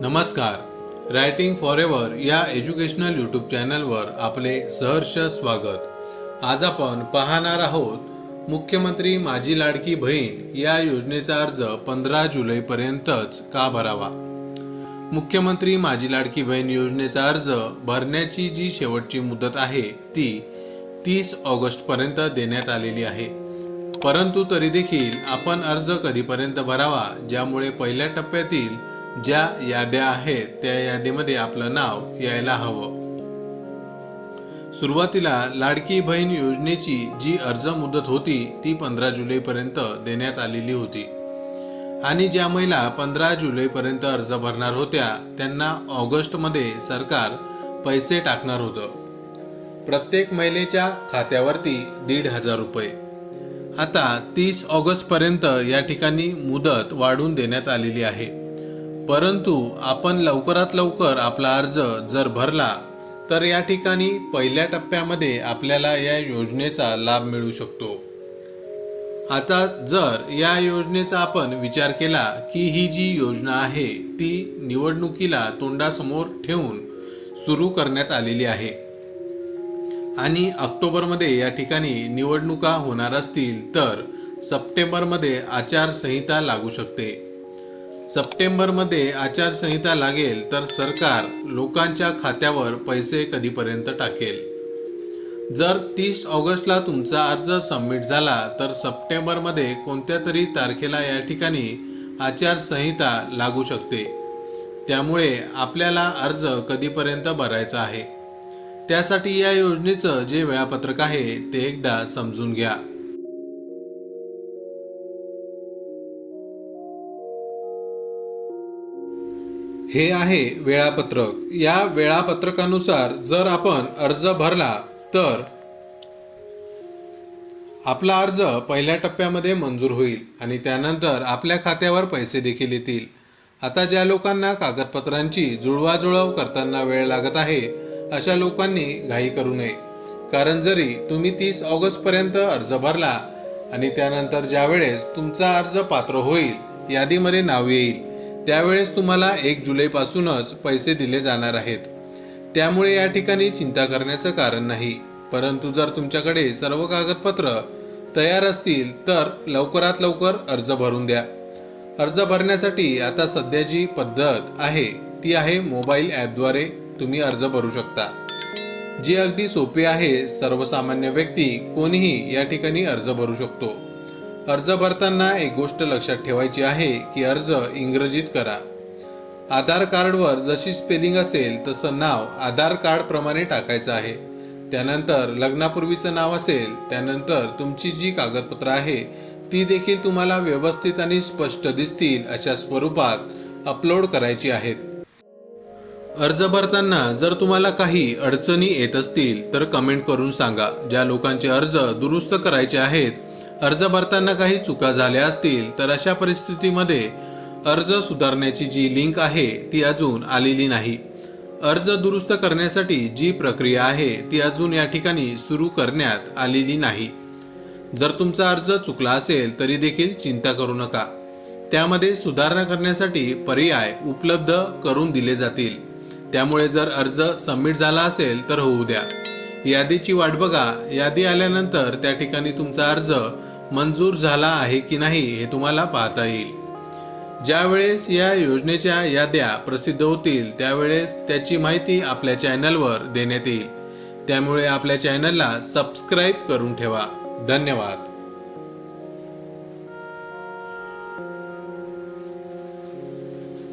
नमस्कार. Writing for ever या educational YouTube चॅनलवर आपले सहर्ष स्वागत. आज आपण पाहणार आहोत मुख्यमंत्री माझी लाडकी बहीण या योजनेचा अर्ज पंधरा जुलैपर्यंतच का भरावा? मुख्यमंत्री माझी लाडकी बहीण योजनेचा अर्ज भरण्याची जी शेवटची मुदत आहे ती तीस ऑगस्टपर्यंत देण्यात आलेली आहे. परंतु तरी देखील आपण अर्ज कधीपर्यंत भरावा ज्यामुळे पहिल्या टप्प्यातील ज्या याद्या आहेत त्या यादीमध्ये आपलं नाव यायला हवं. सुरुवातीला लाडकी बहीण योजनेची जी अर्ज मुदत होती ती पंधरा जुलैपर्यंत देण्यात आलेली होती. आणि ज्या महिला पंधरा जुलैपर्यंत अर्ज भरणार होत्या त्यांना ऑगस्टमध्ये सरकार पैसे टाकणार होतं. प्रत्येक महिलेच्या खात्यावरती दीड हजार रुपये. आता तीस ऑगस्टपर्यंत या ठिकाणी मुदत वाढवून देण्यात आलेली आहे. परंतु आपण लवकरात लवकर आपला अर्ज जर भरला तर या ठिकाणी पहिल्या टप्प्यामध्ये आपल्याला या योजनेचा लाभ मिळू शकतो. आता जर या योजनेचा आपण विचार केला की ही जी योजना आहे ती निवडणुकीला तोंडासमोर ठेवून सुरू करण्यात आलेली आहे आणि ऑक्टोबरमध्ये या ठिकाणी निवडणुका होणार असतील तर सप्टेंबरमध्ये आचारसंहिता लागू शकते. सप्टेंबरमध्ये आचारसंहिता लागेल तर सरकार लोकांच्या खात्यावर पैसे कधीपर्यंत टाकेल. जर तीस ऑगस्टला तुमचा अर्ज सबमिट झाला तर सप्टेंबरमध्ये कोणत्या तरी तारखेला या ठिकाणी आचारसंहिता लागू शकते. त्यामुळे आपल्याला अर्ज कधीपर्यंत भरायचा आहे. त्यासाठी या योजनेचं जे वेळापत्रक आहे ते एकदा समजून घ्या. हे आहे वेळापत्रक. या वेळापत्रकानुसार जर आपण अर्ज भरला तर आपला अर्ज पहिल्या टप्प्यामध्ये मंजूर होईल आणि त्यानंतर आपल्या खात्यावर पैसे देखील येतील. आता ज्या लोकांना कागदपत्रांची जुळवाजुळव करताना वेळ लागत आहे अशा लोकांनी घाई करू नये. कारण जरी तुम्ही तीस ऑगस्टपर्यंत अर्ज भरला आणि त्यानंतर ज्यावेळेस तुमचा अर्ज पात्र होईल यादीमध्ये नाव येईल. त्यावेळेस तुम्हाला एक जुलैपासूनच पैसे दिले जाणार आहेत. त्यामुळे या ठिकाणी चिंता करण्याचं कारण नाही. परंतु जर तुमच्याकडे सर्व कागदपत्र तयार असतील तर लवकरात लवकर अर्ज भरून द्या. अर्ज भरण्यासाठी आता सध्या जी पद्धत आहे ती आहे मोबाईल ॲपद्वारे तुम्ही अर्ज भरू शकता. जी अगदी सोपी आहे सर्वसामान्य व्यक्ती कोणीही या ठिकाणी अर्ज भरू शकतो. अर्ज भरताना एक गोष्ट लक्षात ठेवायची आहे की अर्ज इंग्रजीत करा. आधार कार्डवर जशी स्पेलिंग असेल तसं नाव आधार कार्डप्रमाणे टाकायचं आहे. त्यानंतर लग्नापूर्वीचं नाव असेल त्यानंतर तुमची जी कागदपत्र आहे ती देखील तुम्हाला व्यवस्थित आणि स्पष्ट दिसतील अशा स्वरूपात अपलोड करायची आहेत. अर्ज भरताना जर तुम्हाला काही अडचणी येत असतील तर कमेंट करून सांगा ज्या लोकांचे अर्ज दुरुस्त करायचे आहेत अर्ज भरताना काही चुका झाल्या असतील तर अशा परिस्थितीमध्ये अर्ज सुधारण्याची जी लिंक आहे ती अजून आलेली नाही. अर्ज दुरुस्त करण्यासाठी जी प्रक्रिया आहे ती अजून या ठिकाणी सुरू करण्यात आलेली नाही. जर तुमचा अर्ज चुकला असेल तरी देखील चिंता करू नका. त्यामध्ये सुधारणा करण्यासाठी पर्याय उपलब्ध करून दिले जातील. त्यामुळे जर अर्ज सबमिट झाला असेल तर होऊ द्या. यादीची वाट बघा. यादी आल्यानंतर त्या ठिकाणी तुमचा अर्ज मंजूर झाला आहे की नाही हे तुम्हाला पाहता येईल. ज्यावेळेस या योजनेच्या याद्या प्रसिद्ध होतील त्यावेळेस त्याची माहिती आपल्या चॅनलवर देण्यात येईल. त्यामुळे आपल्या चॅनलला सबस्क्राईब करून ठेवा. धन्यवाद.